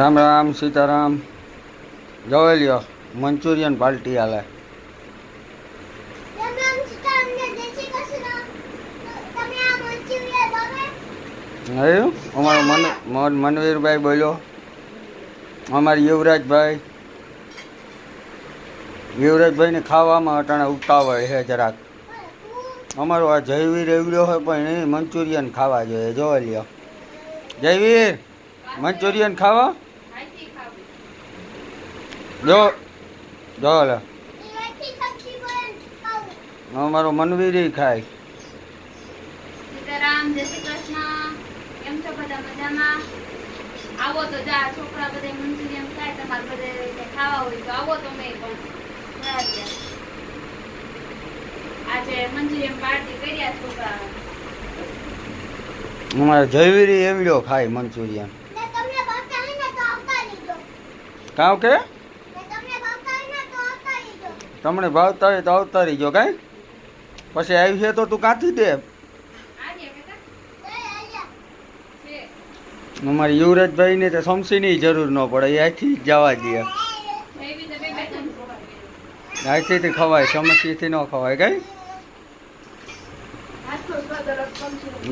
રામ રામ સીતારામ. જોઈ લ્યો Manchurian party હાલે? આવ્યું અમારો મન મન મનવીરભાઈ બોલ્યો. અમારા યુવરાજભાઈ. યુવરાજભાઈને ખાવામાં અટાણે ઉતાવળ છે જરાક. અમારો આ જયવીર એવડ્યો હોય પણ એ મંચુરિયન ખાવા જોઈએ. જોઈ લ્યો. જયવીર મંચુરિયન ખાવા? જો જો લે. અમારો મનવીર ખાય. સીતારામ જય શ્રી કૃષ્ણ. કેમ છો બધા મજામાં? આવો તો જા છોકરા બધા મંચુરિયન ખાય તમારે બધે ખાવા હોય તો આવો તમે પણ. આજે મંચુરિયન પાર્ટી કર્યા છોકરા. અમારે જયવીર એવડ્યો ખાય મંચુરિયન. કાવ તમને ભાવતા હોય ને તો આવતા રહેજો. કાં કે ને તમને ભાવતા હોય ને તો આવતા રહેજો. તમને ભાવતા હોય તો આવતા રહીજો કાંઈ? પછી આવી છે તો તું કાંથી દે? અમારી યુવરાજભાઈને તો સમસીની જરૂર ન પડે, એ અહીંથી જ જવા દે. અહીંથી ખવાય, સમસીથી ન ખવાય, કાંઈ?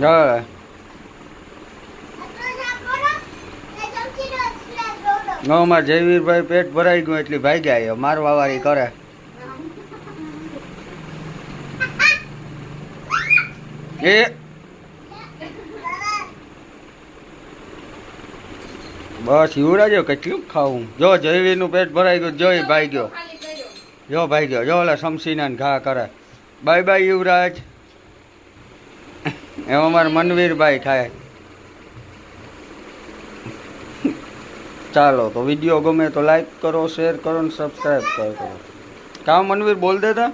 હા. અમારે જયવીરભાઈ પેટ ભરાઈ ગયું એટલે ભાગ્યા મારવા વાળી કરે. એ બસ યુવરાજો કેટલું ખાવું? જો જયવીરનું પેટ ભરાઈ ગયું, જોઈ ભાઈ ગયો ખાલી કર્યો જો ભાઈ ગયો જો ઓલા શમસીના ઘા કરે. બાય બાય, યુવરાજ. એમ અમારે મનવીરભાઈ ખાય. ચાલો, તો વીડિયો ગમે તો લાઈક કરો શેર કરો ને સબસ્ક્રાઈબ કરો. કામ મનવીર બોલ દેતા